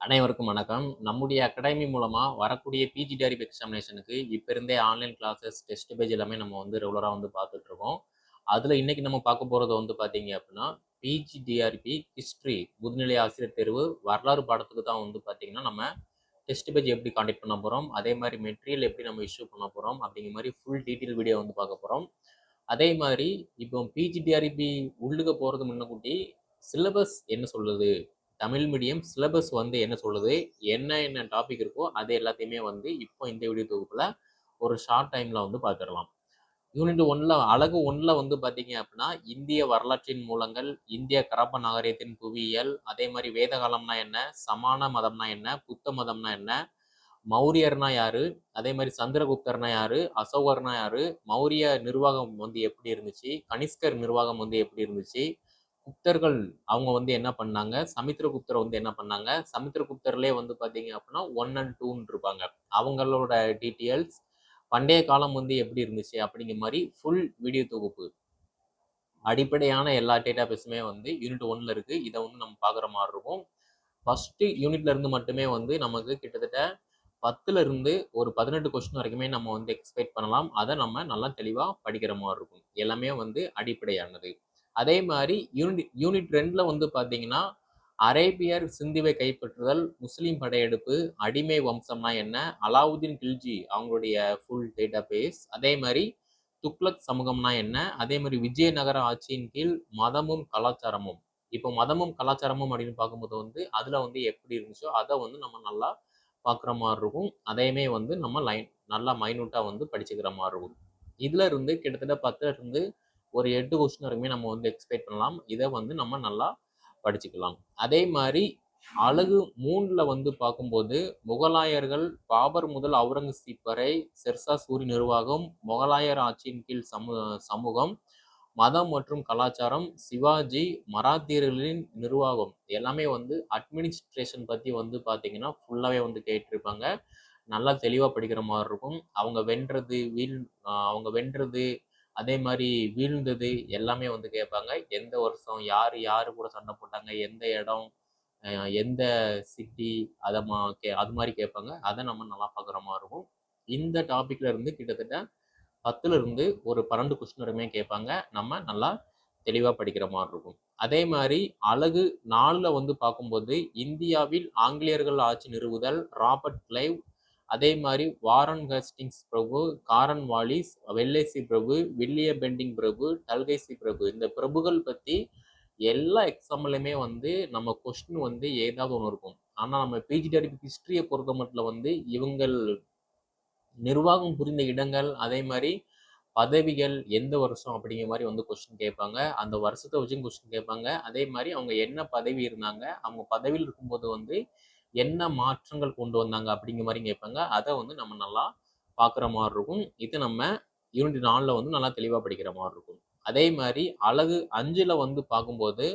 அனைவருக்கும் வணக்கம். நம்முடைய அகாடமி மூலமாக வரக்கூடிய பிஜி டிஆர்பி எக்ஸாமினேஷனுக்கு இப்போ இருந்தே ஆன்லைன் கிளாஸஸ் டெஸ்ட் பேஜ் எல்லாமே நம்ம வந்து ரெகுலராக வந்து பார்த்துட்ருக்கோம். அதில் இன்னைக்கு நம்ம பார்க்க போகிறது வந்து பார்த்தீங்க அப்படின்னா பிஜி டிஆர்பி ஹிஸ்ட்ரி முதுநிலை ஆசிரியர் தேர்வு வரலாறு பாடத்துக்கு தான் வந்து பார்த்தீங்கன்னா நம்ம டெஸ்ட் பேஜ் எப்படி காண்டக்ட் பண்ண போகிறோம் அதே மாதிரி மெட்டீரியல் எப்படி நம்ம இஷ்யூ பண்ண போகிறோம் அப்படிங்கிற மாதிரி ஃபுல் டீட்டெயில் வீடியோ வந்து பார்க்க போகிறோம் அதே மாதிரி இப்போ பிஜி டிஆர்பி உள்ளுக்க போகிறது முன்னக்கூட்டி சிலபஸ் என்ன சொல்லுது? தமிழ் மீடியம் சிலபஸ் வந்து என்ன சொல்லுது? என்ன என்ன டாபிக் இருக்கோ அது எல்லாத்தையுமே வந்து இப்போ இந்த வீடியோ தொகுப்பில் ஒரு ஷார்ட் டைமில் வந்து பார்த்துடலாம். யூனிட் ஒன்ல அழகு ஒன்றில் வந்து பார்த்தீங்க அப்படின்னா இந்திய வரலாற்றின் மூலங்கள் இந்திய கரப்ப நாகரிகத்தின் புவியியல் அதே மாதிரி வேத காலம்னா என்ன சமான மதம்னா என்ன புத்த மதம்னா என்ன மௌரியர்னா யாரு அதே மாதிரி சந்திரகுப்தர்னா யாரு அசோகர்னா யாரு மௌரிய நிர்வாகம் வந்து எப்படி இருந்துச்சு கனிஷ்கர் நிர்வாகம் வந்து எப்படி இருந்துச்சு குப்தர்கள் அவங்க வந்து என்ன பண்ணாங்க? சமுத்திரகுப்தர் வந்து என்ன பண்ணாங்க? சமுத்திரகுப்தர்லேயே வந்து பார்த்தீங்க அப்படின்னா ஒன் அண்ட் டூன்னு இருப்பாங்க. அவங்களோட டீட்டெயில்ஸ் பண்டைய காலம் வந்து எப்படி இருந்துச்சு அப்படிங்கிற மாதிரி ஃபுல் வீடியோ தொகுப்பு. அடிப்படையான எல்லா டேட்டா பேஸுமே வந்து யூனிட் ஒன்ல இருக்கு. இதை வந்து நம்ம பார்க்குற மாதிரி இருக்கும். ஃபர்ஸ்ட் யூனிட்ல இருந்து மட்டுமே வந்து நமக்கு கிட்டத்தட்ட பத்துல இருந்து ஒரு பதினெட்டு கொஸ்டின் வரைக்குமே நம்ம வந்து எக்ஸ்பெக்ட் பண்ணலாம். அதை நம்ம நல்லா தெளிவாக படிக்கிற மாதிரி இருக்கும். எல்லாமே வந்து அடிப்படையானது. அதே மாதிரி யூனிட் யூனிட் ரெண்டில் வந்து பார்த்தீங்கன்னா அரேபியர் சிந்துவை கைப்பற்றுதல் முஸ்லீம் படையெடுப்பு அடிமை வம்சம்னா என்ன அலாவுதீன் கில்ஜி அவங்களுடைய ஃபுல் டேட்டா பேஸ் அதே மாதிரி துக்ளக் சமூகம்னா என்ன அதே மாதிரி விஜயநகர ஆட்சியின் கீழ் மதமும் கலாச்சாரமும். இப்போ மதமும் கலாச்சாரமும் அப்படின்னு பார்க்கும்போது வந்து அதில் வந்து எப்படி இருந்துச்சோ அதை வந்து நம்ம நல்லா பார்க்குற மாதிரி இருக்கும். அதையுமே வந்து நம்ம லைன் நல்லா மைனூட்டாக வந்து படிச்சுக்கிற மாதிரி இருக்கும். இதில் இருந்து கிட்டத்தட்ட பத்துல இருந்து ஒரு எட்டு கொஸ்டின் வரைக்குமே நம்ம வந்து எக்ஸ்பெக்ட் பண்ணலாம். இதை வந்து நம்ம நல்லா படிச்சுக்கலாம். அதே மாதிரி அழகு மூணில் வந்து பார்க்கும்போது முகலாயர்கள் பாபர் முதல் அவுரங்கசீப் வரை செர்சா சூரி நிர்வாகம் முகலாயர் ஆட்சியின் கீழ் சமூ சமூகம் மதம் மற்றும் கலாச்சாரம் சிவாஜி மராத்தியர்களின் நிர்வாகம். எல்லாமே வந்து அட்மினிஸ்ட்ரேஷன் பற்றி வந்து பார்த்தீங்கன்னா ஃபுல்லாகவே வந்து கேட்டிருப்பாங்க. நல்லா தெளிவாக படிக்கிற மாதிரி இருக்கும். அவங்க வென்றது வீழ் அவங்க வென்றது அதே மாதிரி வீழ்ந்தது எல்லாமே வந்து கேட்பாங்க எந்த வருஷம் யார் யார் கூட சண்டை போட்டாங்க எந்த இடம் எந்த சிட்டி அதை மா கே அது மாதிரி கேட்பாங்க அதை நம்ம நல்லா பார்க்குற மாதிரி இருக்கும். இந்த டாப்பிக்ல இருந்து கிட்டத்தட்ட பத்துல இருந்து ஒரு பன்னெண்டு கொஸ்டின் வரையுமே கேட்பாங்க நம்ம நல்லா தெளிவாக படிக்கிற மாதிரி இருக்கும். அதே மாதிரி அழகு நாளில் வந்து பார்க்கும்போது இந்தியாவில் ஆங்கிலேயர்கள் ஆட்சி நிறுவுதல் ராபர்ட் கிளைவ் அதே மாதிரி வாரன் ஹஸ்டிங்ஸ் பிரபு காரன் வாலிஸ் வெள்ளேசி பிரபு வில்லிய பெண்டிங் பிரபு டல்கைசி பிரபு. இந்த பிரபுகள் பற்றி எல்லா எக்ஸாம்லையுமே வந்து நம்ம கொஸ்டின் வந்து ஏதாவது ஒன்று இருக்கும். ஆனால் நம்ம பிஜிடிஆர்பி ஹிஸ்ட்ரியை பொறுத்த மட்டும் வந்து இவங்கள் நிர்வாகம் புரிந்த இடங்கள் அதே மாதிரி பதவிகள் எந்த வருஷம் அப்படிங்கிற மாதிரி வந்து கொஸ்டின் கேட்பாங்க. அந்த வருஷத்தை வச்சும் கொஸ்டின் கேட்பாங்க. அதே மாதிரி அவங்க என்ன பதவி இருந்தாங்க அவங்க பதவியில் இருக்கும்போது வந்து என்ன மாற்றங்கள் கொண்டு வந்தாங்க அப்படிங்கிற மாதிரி கேட்பாங்க. அதை வந்து நம்ம நல்லா பார்க்குற மாதிரி இருக்கும். இது நம்ம யூனிட் நாலில் வந்து நல்லா தெளிவாக படிக்கிற மாதிரி இருக்கும். அதே மாதிரி அழகு அஞ்சில் வந்து பார்க்கும்போது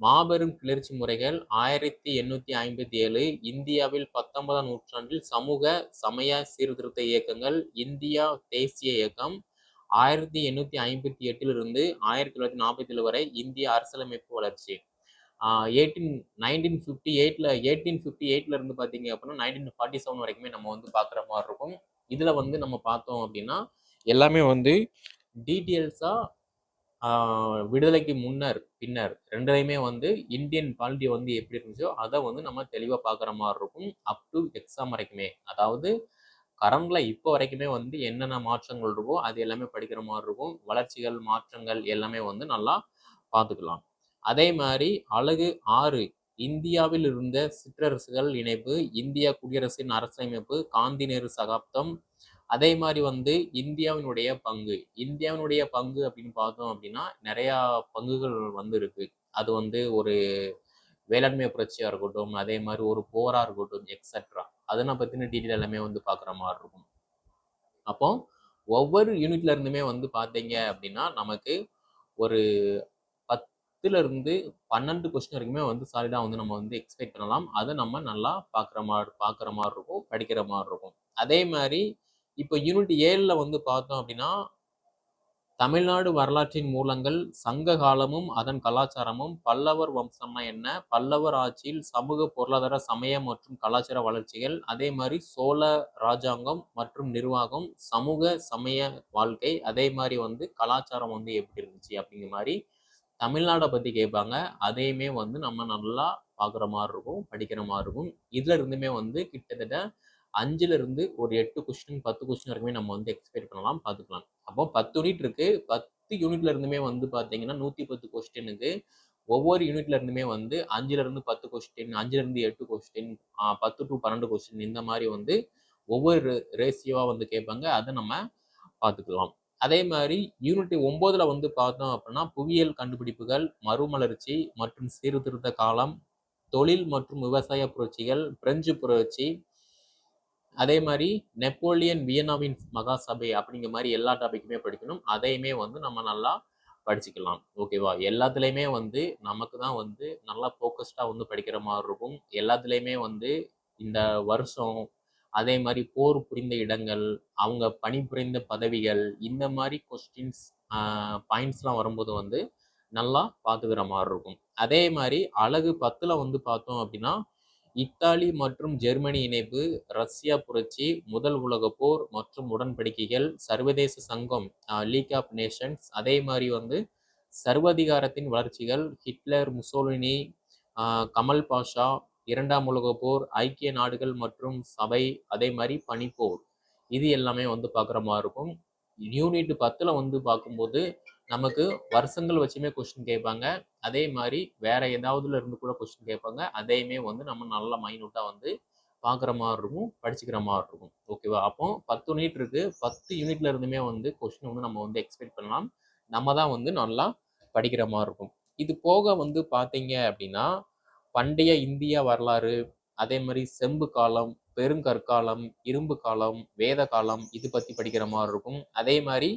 மாபெரும் கிளர்ச்சி முறைகள் ஆயிரத்தி எண்ணூற்றி ஐம்பத்தி ஏழு இந்தியாவில் பத்தொன்பதாம் நூற்றாண்டில் சமூக சமய சீர்திருத்த இயக்கங்கள் இந்தியா தேசிய இயக்கம் ஆயிரத்தி எண்ணூற்றி ஐம்பத்தி எட்டிலிருந்து ஆயிரத்தி தொள்ளாயிரத்தி நாற்பத்தி ஏழு வரை இந்திய அரசியலமைப்பு வளர்ச்சி. எயிட்டீன் நைன்டீன் ஃபிஃப்டி எயிட்டில் எயிட்டீன் ஃபிஃப்டி எயிட்டில் இருந்து பார்த்தீங்க அப்படின்னா நைன்டீன் ஃபார்ட்டி செவன் வரைக்குமே நம்ம வந்து பார்க்குற மாதிரி இருக்கும். இதில் வந்து நம்ம பார்த்தோம் அப்படின்னா எல்லாமே வந்து டீட்டெயில்ஸாக விடுதலைக்கு முன்னர் பின்னர் ரெண்டுலையுமே வந்து இந்தியன் பாலிட்டி வந்து எப்படி இருந்துச்சோ அதை வந்து நம்ம தெளிவாக பார்க்குற மாதிரி இருக்கும் அப் டு எக்ஸாம் வரைக்குமே. அதாவது கரண்டில் இப்போ வரைக்குமே வந்து என்னென்ன மாற்றங்கள் இருக்கோ அது எல்லாமே படிக்கிற மாதிரி இருக்கும். வளர்ச்சிகள் மாற்றங்கள் எல்லாமே வந்து நல்லா பார்த்துக்கலாம் அதே மாதிரி அழகு ஆறு இந்தியாவில் இருந்த சிற்றரசுகள் இணைப்பு இந்தியா குடியரசின் அரசமைப்பு காந்தி நேரு சகாப்தம். அதே மாதிரி வந்து இந்தியாவினுடைய பங்கு. இந்தியாவினுடைய பங்கு அப்படின்னு பார்த்தோம் அப்படின்னா நிறையா பங்குகள் வந்து இருக்கு அது வந்து ஒரு வேளாண்மை புரட்சியாக இருக்கட்டும் அதே மாதிரி ஒரு போராக இருக்கட்டும் எக்ஸட்ரா அதனை பற்றின டீட்டெயில் எல்லாமே வந்து பார்க்குற மாதிரி இருக்கும். அப்போ ஒவ்வொரு யூனிட்ல இருந்துமே வந்து பார்த்தீங்க அப்படின்னா நமக்கு ஒரு பத்துலேருந்து பன்னெண்டு கொஸ்டின் வரைக்குமே வந்து சாலிடாக வந்து நம்ம வந்து எக்ஸ்பெக்ட் பண்ணலாம். அதை நம்ம நல்லா பார்க்குற மாதிரி பார்க்குற மாதிரி இருக்கும் படிக்கிற மாதிரி இருக்கும் அதே மாதிரி இப்போ யூனிட் ஏழில் வந்து பார்த்தோம் அப்படின்னா தமிழ்நாடு வரலாற்றின் மூலங்கள் சங்க காலமும் அதன் கலாச்சாரமும் பல்லவர் வம்சம்னா என்ன? பல்லவர் ஆட்சியில் சமூக பொருளாதார சமய மற்றும் கலாச்சார வளர்ச்சிகள் அதே மாதிரி சோழ ராஜாங்கம் மற்றும் நிர்வாகம் சமூக சமய வாழ்க்கை அதே மாதிரி வந்து கலாச்சாரம் வந்து எப்படி இருந்துச்சு அப்படிங்கிற மாதிரி தமிழ்நாடை பற்றி கேட்பாங்க அதையுமே வந்து நம்ம நல்லா பார்க்குற மாதிரி இருக்கும் படிக்கிற மாதிரி இருக்கும். இதுல இருந்துமே வந்து கிட்டத்தட்ட அஞ்சுல இருந்து ஒரு எட்டு கொஸ்டின் பத்து கொஸ்டின் வரைக்குமே நம்ம வந்து எக்ஸ்பெக்ட் பண்ணலாம் பார்த்துக்கலாம் அப்போ பத்து யூனிட் இருக்கு. பத்து யூனிட்ல இருந்துமே வந்து பார்த்தீங்கன்னா நூற்றி பத்து கொஸ்டினுக்கு ஒவ்வொரு யூனிட்ல இருந்துமே வந்து அஞ்சுல இருந்து பத்து கொஸ்டின் அஞ்சுலேருந்து எட்டு கொஸ்டின் பத்து டு பன்னெண்டு கொஸ்டின் இந்த மாதிரி வந்து ஒவ்வொரு ரேசியோவாக வந்து கேட்பாங்க அதை நம்ம பார்த்துக்கலாம் அதே மாதிரி யூனிட் ஒன்பதுல வந்து பார்த்தோம் அப்படின்னா புவியியல் கண்டுபிடிப்புகள் மறுமலர்ச்சி மற்றும் சீர்திருத்த காலம் தொழில் மற்றும் விவசாய புரட்சிகள் பிரெஞ்சு புரட்சி அதே மாதிரி நெப்போலியன் வியனாவின் மகா சபை அப்படிங்கிற மாதிரி எல்லா டாபிக்குமே படிக்கணும். அதையுமே வந்து நம்ம நல்லா படிச்சுக்கலாம். ஓகேவா எல்லாத்துலேயுமே வந்து நமக்கு தான் வந்து நல்லா ஃபோக்கஸ்டாக வந்து படிக்கிற மாதிரி இருக்கும். எல்லாத்துலேயுமே வந்து இந்த வருஷம் அதே மாதிரி போர் புரிந்த இடங்கள் அவங்க பணிபுரிந்த பதவிகள் இந்த மாதிரி கொஸ்டின்ஸ் பாயிண்ட்ஸ்லாம் வரும்போது வந்து நல்லா பார்த்துக்கிற மாதிரி இருக்கும். அதே மாதிரி அழகு பத்தில் வந்து பார்த்தோம் அப்படின்னா இத்தாலி மற்றும் ஜெர்மனி இணைப்பு ரஷ்யா புரட்சி முதல் உலக போர் மற்றும் உடன்படிக்கைகள் சர்வதேச சங்கம் லீக் ஆஃப் நேஷன்ஸ் அதே மாதிரி வந்து சர்வதிகாரத்தின் வளர்ச்சிகள் ஹிட்லர் முசோலினி கமல் பாஷா இரண்டாம் உலக போர் ஐக்கிய நாடுகள் மற்றும் சபை அதே மாதிரி பனிப்போர். இது எல்லாமே வந்து பார்க்குற மாதிரி இருக்கும். யூனிட் பத்தில் வந்து பார்க்கும்போது நமக்கு வருஷங்கள் வச்சுமே கொஸ்டின் கேட்பாங்க. அதே மாதிரி வேற ஏதாவதுல இருந்து கூட கொஸ்டின் கேட்பாங்க. அதையுமே வந்து நம்ம நல்ல மைனூட்டாக வந்து பார்க்குற மாதிரி இருக்கும் படிச்சுக்கிற மாதிரி இருக்கும். ஓகேவா அப்போ பத்து யூனிட் இருக்கு. பத்து யூனிட்ல இருந்துமே வந்து கொஸ்டின் வந்து நம்ம வந்து எக்ஸ்பெக்ட் பண்ணலாம். நம்ம தான் வந்து நல்லா படிக்கிற மாதிரி இருக்கும். இது போக வந்து பார்த்தீங்க அப்படின்னா பண்டைய இந்திய வரலாறு அதே மாதிரி செம்பு காலம் பெருங்கற்காலம் இரும்பு காலம் வேத காலம் இது பற்றி படிக்கிற மாதிரி இருக்கும். அதே மாதிரி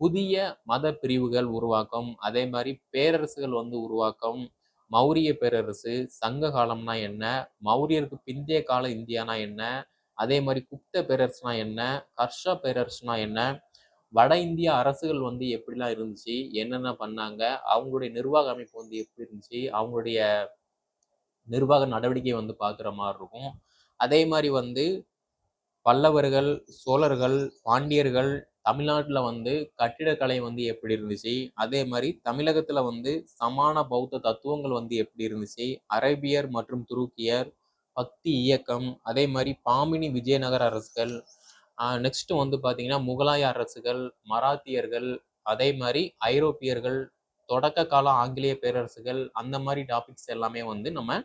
புதிய மத பிரிவுகள் உருவாக்கம் அதே மாதிரி பேரரசுகள் வந்து உருவாக்கம் மௌரிய பேரரசு சங்க காலம்னா என்ன மௌரியருக்கு பிந்தைய கால இந்தியானா என்ன அதே மாதிரி குப்த பேரரசுனா என்ன ஹர்ஷ பேரரசுனா என்ன வட இந்திய அரசுகள் வந்து எப்படிலாம் இருந்துச்சு என்னென்ன பண்ணாங்க அவங்களுடைய நிர்வாக அமைப்பு வந்து எப்படி இருந்துச்சு அவங்களுடைய நிர்வாக நடவடிக்கை வந்து பார்க்குற மாதிரி இருக்கும். அதே மாதிரி வந்து பல்லவர்கள் சோழர்கள் பாண்டியர்கள் தமிழ்நாட்டில் வந்து கட்டிடக்கலை வந்து எப்படி இருந்துச்சு? அதே மாதிரி தமிழகத்தில் வந்து சமான பௌத்த தத்துவங்கள் வந்து எப்படி இருந்துச்சு? அரேபியர் மற்றும் துருக்கியர் பக்தி இயக்கம் அதே மாதிரி பாமினி விஜயநகர அரசுகள் நெக்ஸ்ட் வந்து பார்த்தீங்கன்னா முகலாய அரசுகள் மராத்தியர்கள் அதே மாதிரி ஐரோப்பியர்கள் தொடக்க கால ஆங்கிலேய பேரரசுகள் அந்த மாதிரி டாபிக்ஸ் எல்லாமே வந்து நம்ம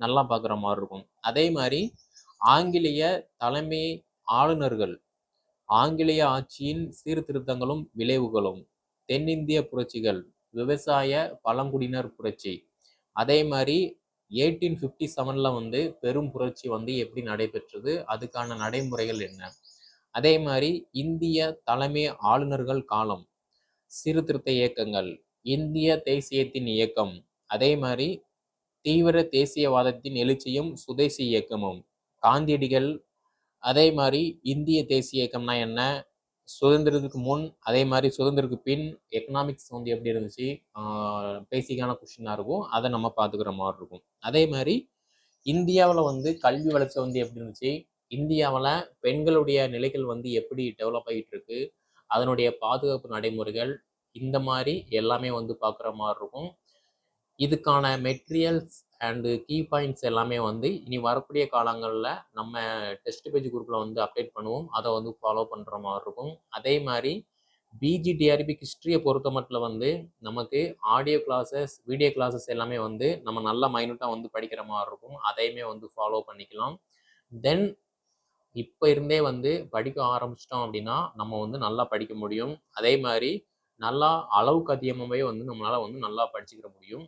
நல்லா பார்க்குற மாதிரி இருக்கும். அதே மாதிரி ஆங்கிலேய தலைமை ஆளுநர்கள் ஆங்கிலேய ஆட்சியின் சீர்திருத்தங்களும் விளைவுகளும் தென்னிந்திய புரட்சிகள் விவசாய பழங்குடியினர் புரட்சி அதே மாதிரி எயிட்டீன் ஃபிஃப்டி செவனில் வந்து பெரும் புரட்சி வந்து எப்படி நடைபெற்றது அதுக்கான நடைமுறைகள் என்ன? அதே மாதிரி இந்திய தலைமை ஆளுநர்கள் காலம் சீர்திருத்த இயக்கங்கள் இந்திய தேசியத்தின் இயக்கம் அதே மாதிரி தீவிர தேசியவாதத்தின் எழுச்சியும் சுதேசி இயக்கமும். காந்தியடிகள் அதே மாதிரி இந்திய தேசிய இயக்கம்னா என்ன? சுதந்திரத்துக்கு முன் அதே மாதிரி சுதந்திரத்துக்கு பின் எக்கனாமிக்ஸ் வந்து எப்படி இருந்துச்சு? பேசிக்கான கொஷினாக இருக்கும். அதை நம்ம பார்த்துக்கிற மாதிரி இருக்கும். அதே மாதிரி இந்தியாவில் வந்து கல்வி வளர்ச்சி வந்து எப்படி இருந்துச்சு? இந்தியாவில் பெண்களுடைய நிலைகள் வந்து எப்படி டெவலப் ஆகிட்டு இருக்கு? அதனுடைய பாதுகாப்பு நடைமுறைகள் இந்த மாதிரி எல்லாமே வந்து பார்க்குற மாதிரி இருக்கும். இதுக்கான மெட்டீரியல்ஸ் அண்டு கீ பாயிண்ட்ஸ் எல்லாமே வந்து இனி வரக்கூடிய காலங்களில் நம்ம டெஸ்ட் பேஜ் குரூப்பில் வந்து அப்டேட் பண்ணுவோம். அதை வந்து ஃபாலோ பண்ணுற மாதிரி இருக்கும். அதே மாதிரி பிஜிடிஆர்பி ஹிஸ்ட்ரியை பொறுத்த மட்டும் வந்து நமக்கு ஆடியோ கிளாஸஸ் வீடியோ கிளாஸஸ் எல்லாமே வந்து நம்ம நல்ல மைனூட்டாக வந்து படிக்கிற மாதிரி இருக்கும். அதையுமே வந்து ஃபாலோ பண்ணிக்கலாம். தென் இப்போ இருந்தே வந்து படிக்க ஆரம்பிச்சிட்டோம் அப்படின்னா நம்ம வந்து நல்லா படிக்க முடியும். அதே மாதிரி நல்லா அளவுக்கு அதிகமாகவே வந்து நம்மளால் வந்து நல்லா படிச்சுக்கிற முடியும்.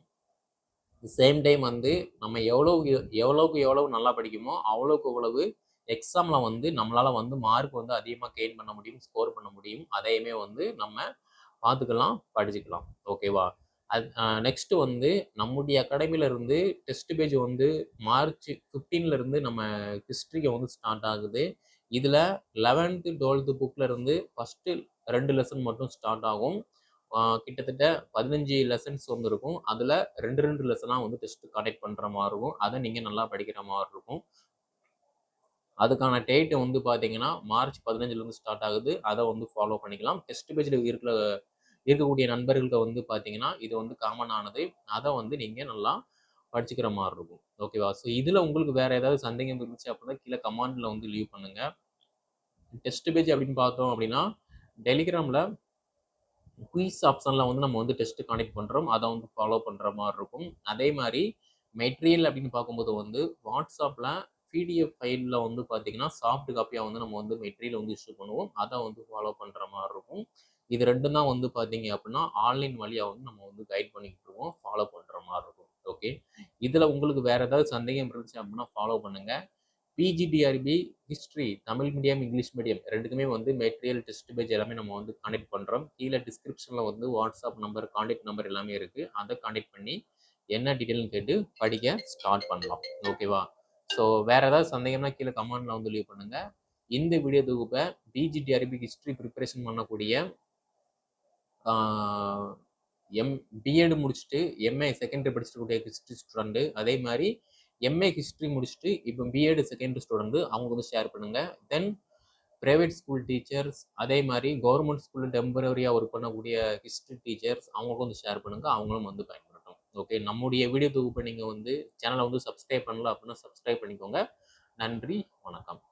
சேம் டைம் வந்து நம்ம எவ்வளோ எவ்வளோக்கு எவ்வளவு நல்லா படிக்குமோ அவ்வளோக்கு அவ்வளவு எக்ஸாமில் வந்து நம்மளால் வந்து மார்க் வந்து அதிகமாக கெயின் பண்ண முடியும் ஸ்கோர் பண்ண முடியும். அதையுமே வந்து நம்ம பார்த்துக்கலாம் படிச்சுக்கலாம். ஓகேவா அது நெக்ஸ்ட்டு வந்து நம்முடைய அகாடமியில இருந்து டெஸ்ட் பேஜ் வந்து மார்ச் ஃபிஃப்டீன்லேருந்து நம்ம ஹிஸ்ட்ரிக்கு வந்து ஸ்டார்ட் ஆகுது. இதில் லெவன்த்து டுவெல்த்து புக்கில் இருந்து ஃபஸ்ட்டு ரெண்டு லெசன் மட்டும் ஸ்டார்ட் ஆகும். கிட்டத்தட்ட பதினஞ்சு லெசன்ஸ் வந்து இருக்கும் அதில் ரெண்டு ரெண்டு லெசனாக வந்து டெஸ்ட் கண்டக்ட் பண்ணுற மாதிரி இருக்கும் அதை நீங்கள் நல்லா படிக்கிற மாதிரி இருக்கும் அதுக்கான டேட் வந்து பார்த்தீங்கன்னா மார்ச் பதினஞ்சுலேருந்து ஸ்டார்ட் ஆகுது. அதை வந்து ஃபாலோ பண்ணிக்கலாம். டெஸ்ட் பேஜில் இருக்கிற இருக்கக்கூடிய நண்பர்களுக்கு வந்து பார்த்தீங்கன்னா இது வந்து காமன் ஆனது. அதை வந்து நீங்கள் நல்லா படிச்சுக்கிற மாதிரி இருக்கும் ஓகேவா ஸோ இதில் உங்களுக்கு வேறு ஏதாவது சந்தேகம் இருந்துச்சு அப்படின்னா கீழே கமாண்டில் வந்து லீவ் பண்ணுங்கள் டெஸ்ட் பேஜ் அப்படின்னு பார்த்தோம் அப்படின்னா டெலிகிராமில் குயிஸ் ஆப்ஷனில் வந்து நம்ம வந்து டெஸ்ட் கனெக்ட் பண்ணுறோம் அதை வந்து ஃபாலோ பண்ணுற மாதிரி இருக்கும். அதே மாதிரி மெட்டீரியல் அப்படின்னு பார்க்கும்போது வந்து வாட்ஸ்அப்பில் பிடிஎஃப் ஃபைலில் வந்து பார்த்தீங்கன்னா சாஃப்ட் காப்பியாக வந்து நம்ம வந்து மெட்டீரியல் வந்து இஷ்யூ பண்ணுவோம். அதை வந்து ஃபாலோ பண்ணுற மாதிரி இருக்கும். இது ரெண்டும் தான் வந்து பார்த்தீங்க அப்படின்னா ஆன்லைன் வழியாக வந்து நம்ம வந்து கைட் பண்ணிக்கிட்டு இருக்கோம். ஃபாலோ பண்ணுற மாதிரி இருக்கும். ஓகே இதில் உங்களுக்கு வேறு ஏதாவது சந்தேகம் இருந்துச்சு அப்படின்னா ஃபாலோ பண்ணுங்கள் PGTRB history Tamil medium English medium ரெண்டுக்குமே வந்து மெட்டீரியல் டெஸ்ட் பேஜ் எல்லாமே நம்ம வந்து கான்டெக்ட் பண்ணுறோம் கீழே டிஸ்கிரிப்ஷனில் வந்து வாட்ஸ்அப் நம்பர் கான்டெக்ட் நம்பர் எல்லாமே இருக்குது அதை கான்டெக்ட் பண்ணி என்ன டீட்டெயில்னு கேட்டு படிக்க ஸ்டார்ட் பண்ணலாம். ஓகேவா ஸோ வேற ஏதாவது சந்தேகம்னா கீழே கமெண்ட்ல வந்து லீவ் பண்ணுங்க. இந்த வீடியோ தொகுப்பை பிஜிடிஆர்பி ஹிஸ்ட்ரி ப்ரிப்பரேஷன் பண்ணக்கூடிய எம் பிஎட் முடிச்சுட்டு எம்ஏ செகண்டரி படிச்சிருக்கக்கூடிய ஹிஸ்ட்ரி ஸ்டூடெண்ட் அதே மாதிரி எம்ஏ ஹிஸ்ட்ரி முடிச்சுட்டு இப்போ பிஎட் செகண்டரி ஸ்டூடெண்ட் அவங்க வந்து ஷேர் பண்ணுங்க. தென் ப்ரைவேட் ஸ்கூல் டீச்சர்ஸ் அதே மாதிரி கவர்மெண்ட் ஸ்கூலில் டெம்பரரியாக ஒர்க் பண்ணக்கூடிய ஹிஸ்ட்ரி டீச்சர்ஸ் அவங்களுக்கும் வந்து ஷேர் பண்ணுங்க. அவங்களும் வந்து பயன்படுத்தும் ஓகே நம்முடைய வீடியோ தொகுப்பை நீங்கள் வந்து சேனலை வந்து சப்ஸ்கிரைப் பண்ணல அப்படின்னா சப்ஸ்கிரைப் பண்ணிக்கோங்க. நன்றி வணக்கம்.